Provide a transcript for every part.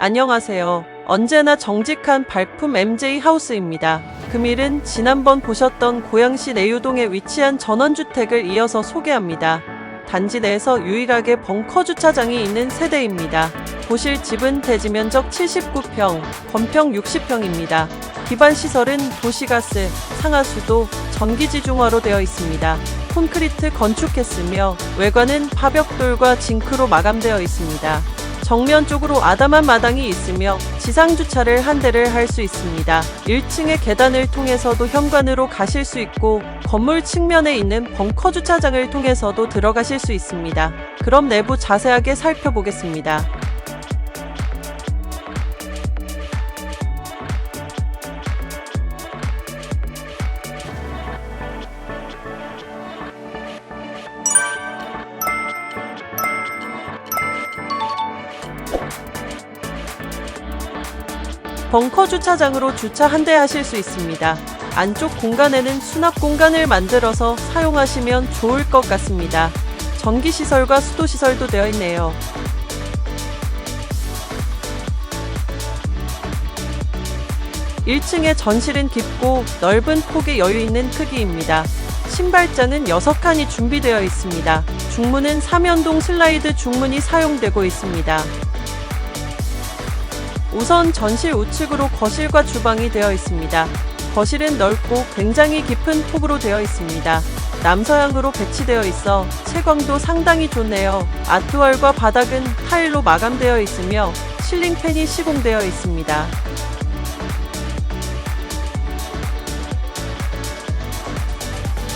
안녕하세요. 언제나 정직한 발품 MJ 하우스입니다. 금일은 지난번 보셨던 고양시 내유동에 위치한 전원주택을 이어서 소개합니다. 단지 내에서 유일하게 벙커 주차장이 있는 세대입니다. 보실 집은 대지 면적 79평, 건평 60평입니다. 기반 시설은 도시가스, 상하수도, 전기지중화로 되어 있습니다. 콘크리트 건축했으며 외관은 파벽돌과 징크로 마감되어 있습니다. 정면 쪽으로 아담한 마당이 있으며 지상 주차를 한 대를 할 수 있습니다. 1층의 계단을 통해서도 현관으로 가실 수 있고 건물 측면에 있는 벙커 주차장을 통해서도 들어가실 수 있습니다. 그럼 내부 자세하게 살펴보겠습니다. 벙커 주차장으로 주차 한대 하실 수 있습니다. 안쪽 공간에는 수납 공간을 만들어서 사용하시면 좋을 것 같습니다. 전기 시설과 수도 시설도 되어 있네요. 일층의 전실은 깊고 넓은 폭의 여유 있는 크기입니다. 신발장은 6칸이 준비되어 있습니다. 중문은 삼연동 슬라이드 중문이 사용되고 있습니다. 우선 전실 우측으로 거실과 주방이 되어 있습니다. 거실은 넓고 굉장히 깊은 폭으로 되어 있습니다. 남서향으로 배치되어 있어 채광도 상당히 좋네요. 아트월과 바닥은 타일로 마감되어 있으며 실링팬이 시공되어 있습니다.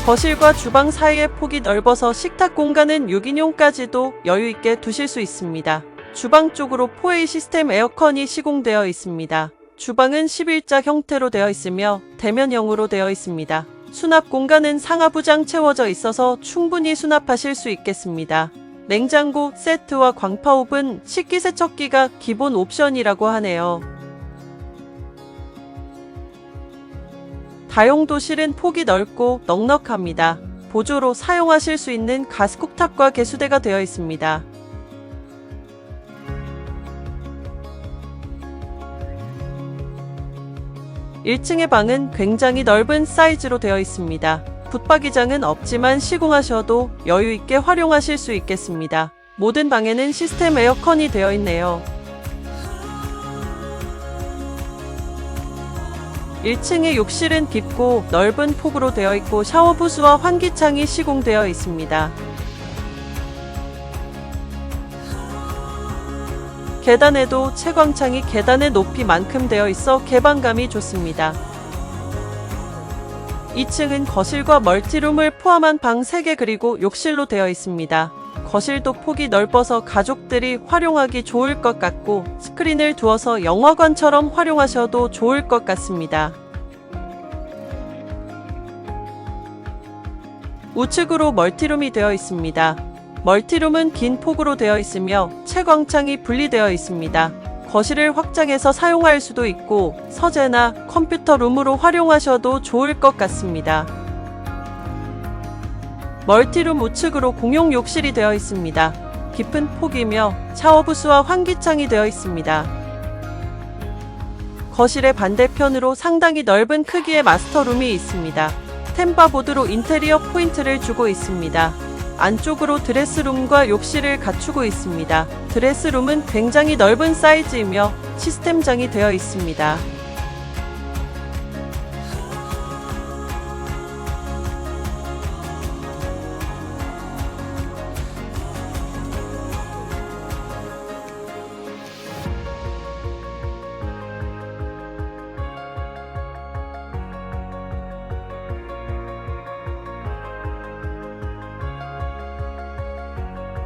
거실과 주방 사이의 폭이 넓어서 식탁 공간은 6인용까지도 여유 있게 두실 수 있습니다. 주방 쪽으로 4A 시스템 에어컨이 시공되어 있습니다. 주방은 11자 형태로 되어 있으며 대면형으로 되어 있습니다. 수납 공간은 상하부장 채워져 있어서 충분히 수납하실 수 있겠습니다. 냉장고 세트와 광파오븐, 식기세척기가 기본 옵션이라고 하네요. 다용도실은 폭이 넓고 넉넉합니다. 보조로 사용하실 수 있는 가스쿡탑과 개수대가 되어 있습니다. 일층의 방은 굉장히 넓은 사이즈로 되어 있습니다. 붙박이장은 없지만 시공하셔도 여유 있게 활용하실 수 있겠습니다. 모든 방에는 시스템 에어컨이 되어 있네요. 1층의 욕실은 깊고 넓은 폭으로 되어 있고 샤워 부스와 환기창이 시공되어 있습니다. 계단에도 채광창이 계단의 높이만큼 되어 있어 개방감이 좋습니다. 2층은 거실과 멀티룸을 포함한 방 3개 그리고 욕실로 되어 있습니다. 거실도 폭이 넓어서 가족들이 활용하기 좋을 것 같고 스크린을 두어서 영화관처럼 활용하셔도 좋을 것 같습니다. 우측으로 멀티룸이 되어 있습니다. 멀티룸은 긴 폭으로 되어 있으며 채광창이 분리되어 있습니다. 거실을 확장해서 사용할 수도 있고 서재나 컴퓨터 룸으로 활용하셔도 좋을 것 같습니다. 멀티룸 우측으로 공용 욕실이 되어 있습니다. 깊은 폭이며 샤워 부스와 환기창이 되어 있습니다. 거실의 반대편으로 상당히 넓은 크기의 마스터룸이 있습니다. 템바보드로 인테리어 포인트를 주고 있습니다. 안쪽으로 드레스룸과 욕실을 갖추고 있습니다. 드레스룸은 굉장히 넓은 사이즈이며 시스템장이 되어 있습니다.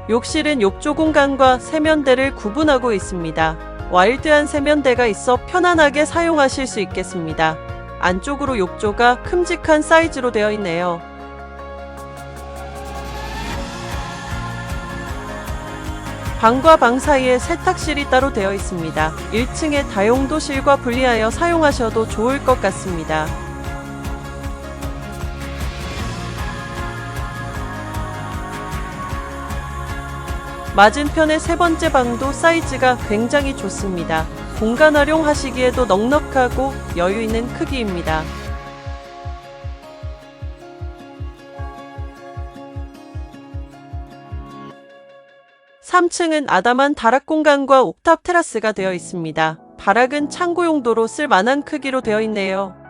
욕실은 욕조 공간과 세면대를 구분하고 있습니다. 와일드한 세면대가 있어 편안하게 사용하실 수 있겠습니다. 안쪽으로 욕조가 큼직한 사이즈로 되어 있네요. 방과 방 사이에 세탁실이 따로 되어 있습니다. 1층에 다용도실과 분리하여 사용하셔도 좋을 것 같습니다. 맞은편의 세 번째 방도 사이즈가 굉장히 좋습니다. 공간 활용하시기에도 넉넉하고 여유 있는 크기입니다. 3층은 아담한 다락 공간과 옥탑 테라스가 되어 있습니다. 다락은 창고 용도로 쓸 만한 크기로 되어 있네요.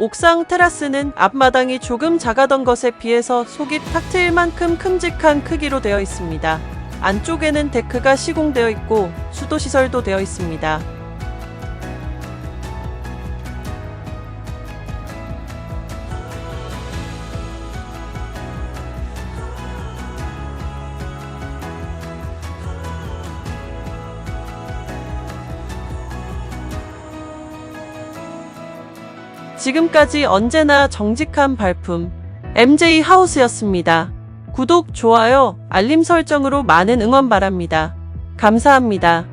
옥상 테라스는 앞마당이 조금 작아던 것에 비해서 속이 탁 트일 만큼 큼직한 크기로 되어 있습니다. 안쪽에는 데크가 시공되어 있고 수도 시설도 되어 있습니다. 지금까지 언제나 정직한 발품 MJ 하우스였습니다. 구독, 좋아요, 알림 설정으로 많은 응원 바랍니다. 감사합니다.